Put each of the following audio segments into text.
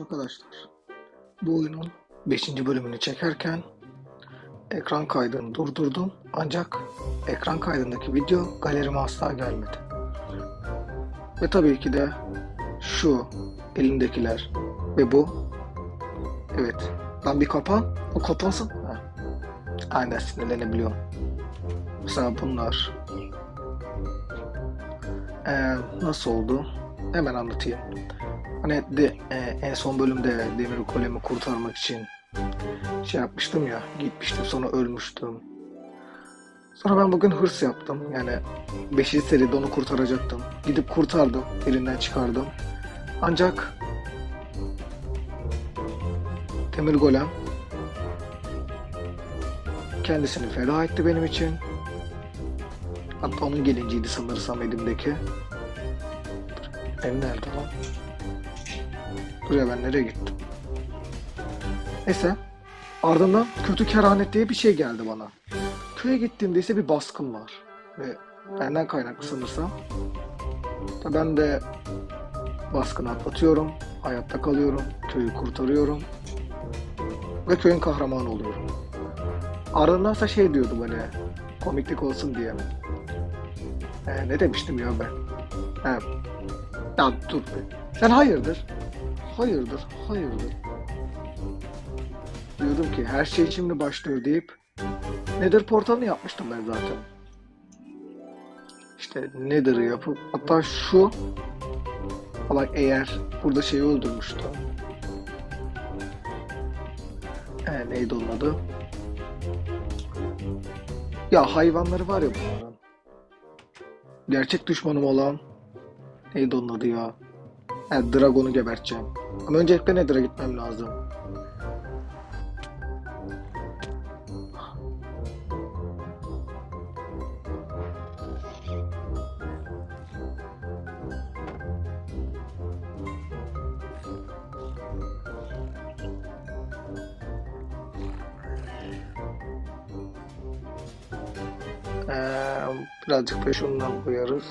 Arkadaşlar bu oyunun 5. bölümünü çekerken ekran kaydını durdurdum ancak ekran kaydındaki video galerime asla gelmedi. Ve tabii ki de şu elimdekiler ve bu evet lan bir kapan o kapansın. Ha. Aynen sinirlenebiliyorum. Mesela bunlar Ee, nasıl oldu? Hemen anlatayım. Hani de, e, en son bölümde Demir Golem'i kurtarmak için şey yapmıştım ya, gitmiştim sonra ölmüştüm. Sonra ben bugün hırs yaptım. Yani 5. seride onu kurtaracaktım. Gidip kurtardım, elinden çıkardım. Ancak Demir Golem kendisini feda etti benim için. Hatta onun gelinciydi sanırsam elimdeki. Ev nerede lan? Buraya ben nereye gittim? Neyse. Ardından kötü keranet diye bir şey geldi bana. Köye gittiğimde ise bir baskın var. Ve benden kaynaklı sanırsam. Ben de baskını atlatıyorum. Hayatta kalıyorum. Köyü kurtarıyorum. Ve köyün kahramanı oluyorum. Ardındansa şey diyordu bana. Komiklik olsun diye. Ee, ne demiştim ya ben? He. Ya dur be. Sen hayırdır? Hayırdır, hayırdır. Diyordum ki her şey şimdi başlıyor deyip Nether portalını yapmıştım ben zaten. İşte Nether'ı yapıp hatta şu bak eğer burada şeyi öldürmüştü. Ee, neydi onun adı? Ya hayvanları var ya bunların. Gerçek düşmanım olan neydi onun adı ya? He, Dragon'u geberteceğim. Ama öncelikle Nether'a gitmem lazım. Ee, birazcık da şundan koyarız.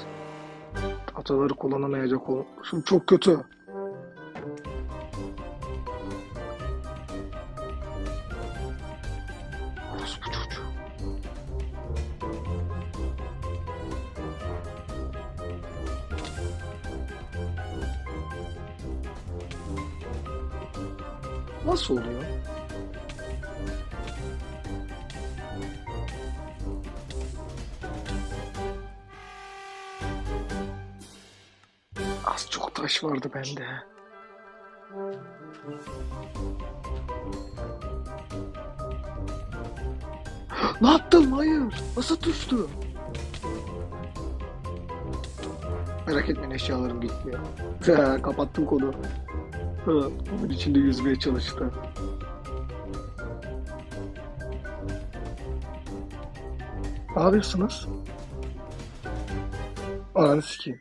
Ataları kullanamayacak ol. Şu çok kötü. Nasıl oluyor? Az çok taş vardı bende. ne yaptım? Hayır. Nasıl düştü? Merak etmeyin eşyalarım gitmiyor. Kapattım konu. Ha, Onun içinde yüzmeye çalıştı. Ne yapıyorsunuz? Ananı sikeyim.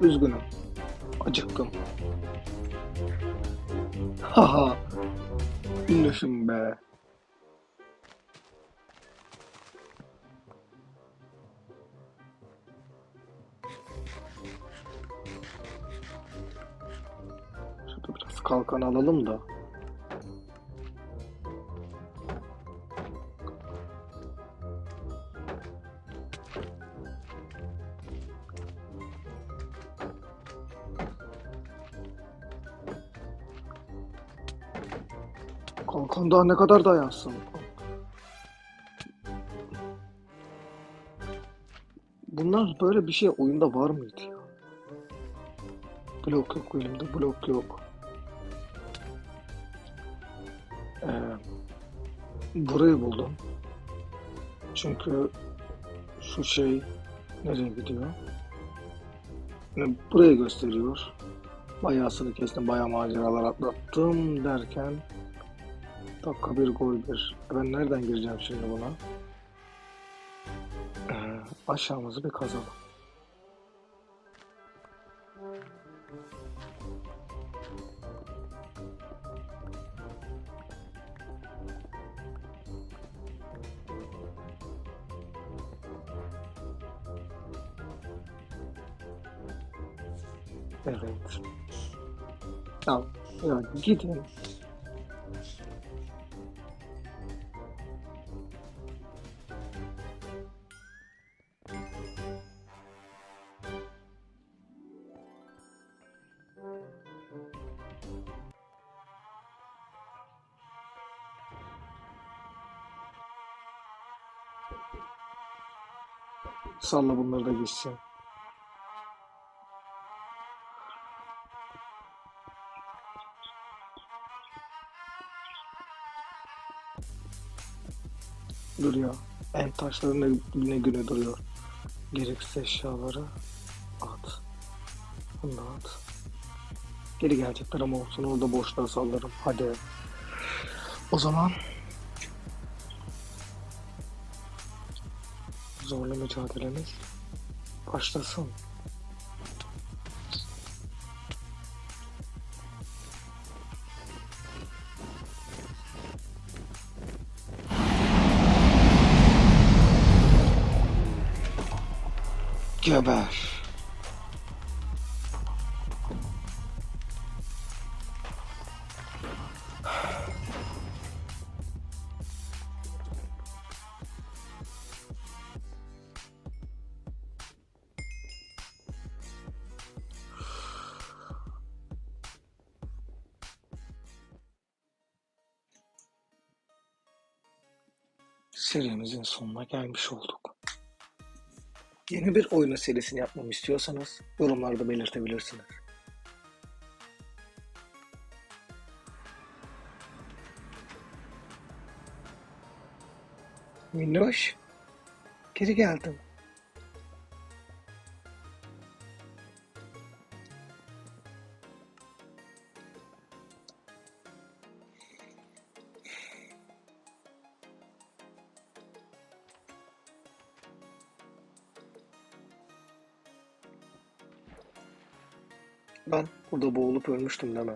Üzgünüm. Acıktım. Haha. Ünlüsün be. Şurada biraz kalkan alalım da. Kalkan daha ne kadar dayansın? Bunlar böyle bir şey oyunda var mıydı ya? Blok yok elimde, blok yok. Ee, burayı buldum. Çünkü şu şey nereye gidiyor? Yani burayı gösteriyor. Bayağısını kestim, bayağı maceralar atlattım derken dakika bir gol bir. Ben nereden gireceğim şimdi buna? Ee, aşağımızı bir kazalım. Evet. Tamam. Ya gidin. Salla bunları da gitsin. Duruyor. En taşların güne güne duruyor. Gereksiz eşyaları at. Bunu da at. Geri gelecekler ama olsun orada boşluğa sallarım. Hadi. O zaman zorlu mücadelemiz başlasın. Geber. Serimizin sonuna gelmiş olduk. Yeni bir oyun serisini yapmamı istiyorsanız yorumlarda belirtebilirsiniz. Minnoş, geri geldim. Ben burada boğulup ölmüştüm deme.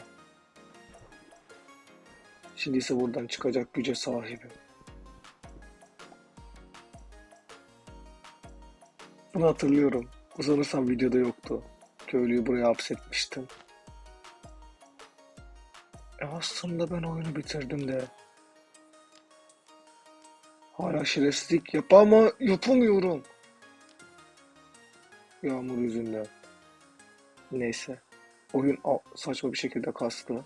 Şimdi ise buradan çıkacak güce sahibim. Bunu hatırlıyorum. Uzanırsam videoda yoktu. Köylüyü buraya hapsetmiştim. E aslında ben oyunu bitirdim de. Hala şerefsizlik yap ama yapamıyorum. Yağmur yüzünden. Neyse. Oyun saçma bir şekilde kastı.